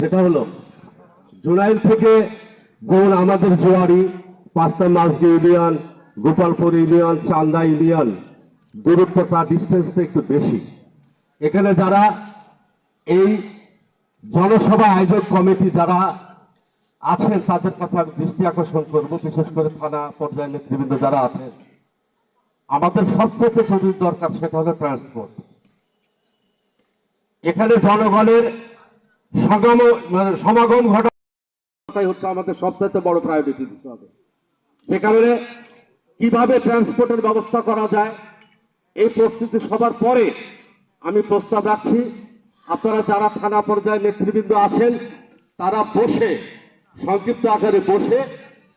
সেটা হলো জুলাই থেকে যেমন আমাদের জোয়ারি, পাঁচটা মাসজি union Gopalpur union Chanda union দূরত্বটা ডিস্টেন্সটা একটু বেশি। এখানে যারা এই জনসভা আয়োজক কমিটি যারা আছেন, তাদের কথা আমি দৃষ্টি আকর্ষণ করব, বিশেষ করে থানা পর্যায়ের নেতৃবৃন্দ যারা আছেন। আমাদের সবচেয়ে জরুরি দরকার সেটা হলো ট্রান্সপোর্ট এখানে জনগণের সগম মানে সমাগম ঘটাই হচ্ছে আমাদের সবচেয়ে বড় প্রায়োরিটি দিতে হবে। সে কারণে কীভাবে ট্রান্সপোর্টের ব্যবস্থা করা যায়, এই প্রস্তুতি সবার পরে আমি প্রস্তাব রাখছি। আপনারা যারা থানা পর্যায়ে নেতৃবৃন্দ আছেন, তারা বসে, সংক্ষিপ্ত আকারে বসে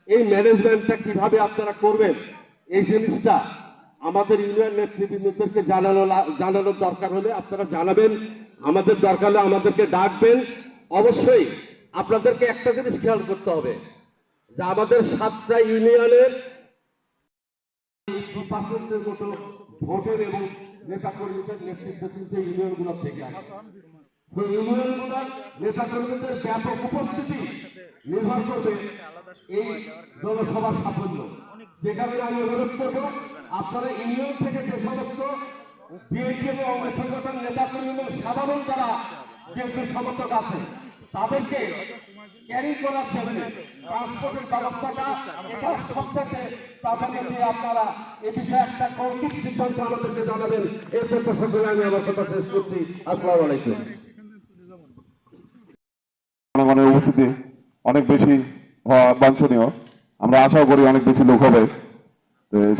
এই ম্যানেজমেন্টটা কীভাবে আপনারা করবেন, এই জিনিসটা আমাদের ইউনিয়ন নেতৃবৃন্দদেরকে জানানো জানানোর দরকার হলে আপনারা জানাবেন, আমাদের দরকার হলে আমাদেরকে ডাকবেন। অবশ্যই আপনাদেরকে একটা জিনিস খেয়াল করতে হবে, যে আমাদের সাতটা ইউনিয়নের মতো ভোটের এবং নেতা কর্মীদের নেতৃত্ব ইউনিয়নগুলো থেকে আসে। ইউনিয়নগুলোর নেতা কর্মীদের ব্যাপক উপস্থিতি নির্ভর করবে এই জনসভার সাফল্য। যে আমি অনুরোধ করব আপনারা ইউনিয়ন থেকে যে সমস্ত বিএনপি অঙ্গ সংগঠন নেতা কর্মী এবং সাধারণ যারা বিএনপি সমর্থক আছে, তাদেরকে ক্যারি করার জন্য ট্রান্সপোর্টের ব্যবস্থাটা এটা সবচেয়ে প্রাধান্য দিয়ে আপনারা এ বিষয়ে একটা কৌতুক সিদ্ধান্ত আমাদেরকে জানাবেন। এই প্রত্যাশা করে আমি আমার কথা শেষ করছি। আসসালামু আলাইকুম। জনগণের উপস্থিতি অনেক বেশি বাঞ্ছনীয়। আমরা আশাও করি অনেক বেশি লোক হবে।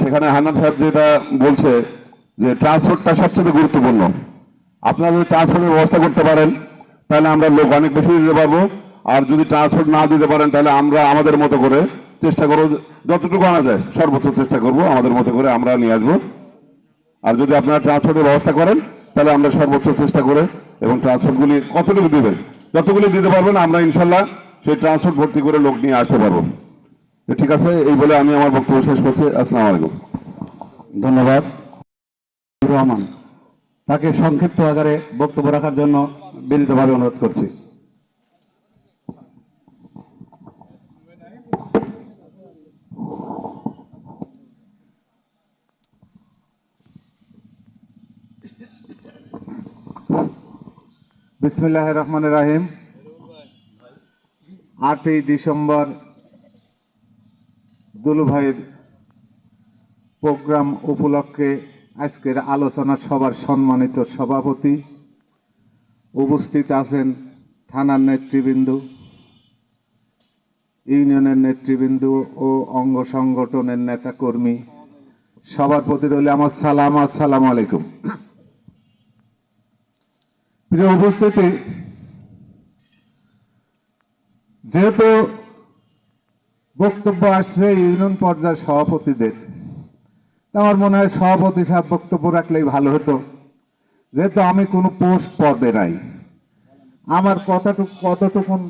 সেখানে হান্নান সাহেব যেটা বলছে যে ট্রান্সপোর্টটা সবচেয়ে গুরুত্বপূর্ণ। আপনারা যদি ট্রান্সপোর্টের ব্যবস্থা করতে পারেন, তাহলে আমরা লোক অনেক বেশি দিতে পারব। আর যদি ট্রান্সপোর্ট না দিতে পারেন, তাহলে আমরা আমাদের মতো করে চেষ্টা করব, যতটুকু আনা যায়, সর্বোচ্চ চেষ্টা করব আমাদের মতো করে আমরা নিয়ে আসব। আর যদি আপনারা ট্রান্সপোর্টের ব্যবস্থা করেন, তাহলে আমরা সর্বোচ্চ চেষ্টা করে এবং ট্রান্সপোর্টগুলি কতটুকু দেবেন, যতগুলি দিতে পারবেন আমরা ইনশাল্লাহ সেই ট্রান্সপোর্ট ভর্তি করে লোক নিয়ে আসতে পারব। ঠিক আছে, এই বলে আমি আমার বক্তব্য শেষ করছি। আসসালামু আলাইকুম। ধন্যবাদ। রহমান, তাকে সংক্ষিপ্ত আকারে বক্তব্য রাখার জন্য বিনীতভাবে অনুরোধ করছি। বিসমিল্লাহ রহমান রাহিম। আটই ডিসেম্বর দুলু ভাইয়ের প্রোগ্রাম উপলক্ষে আজকের আলোচনা সভার সম্মানিত সভাপতি উপস্থিত আছেন থানার নেতৃবৃন্দ, ইউনিয়নের নেতৃবৃন্দ ও অঙ্গ সংগঠনের নেতাকর্মী। সবার প্রতি রইল আমার সালাম, আসসালাম আলাইকুম। প্রিয় উপস্থিতি, যেহেতু বক্তব্য আসছে ইউনিয়ন পর্যায়ের সভাপতিদের। আমার মনে হয় সভাপতি সাহেব বক্তব্য রাখলেই ভালো হতো। যেহেতু আমি কোনো পোস্ট পদে নাই। আমার কতটুকু কতটুকুন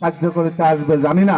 কার্যকরিতা আসবে জানি না।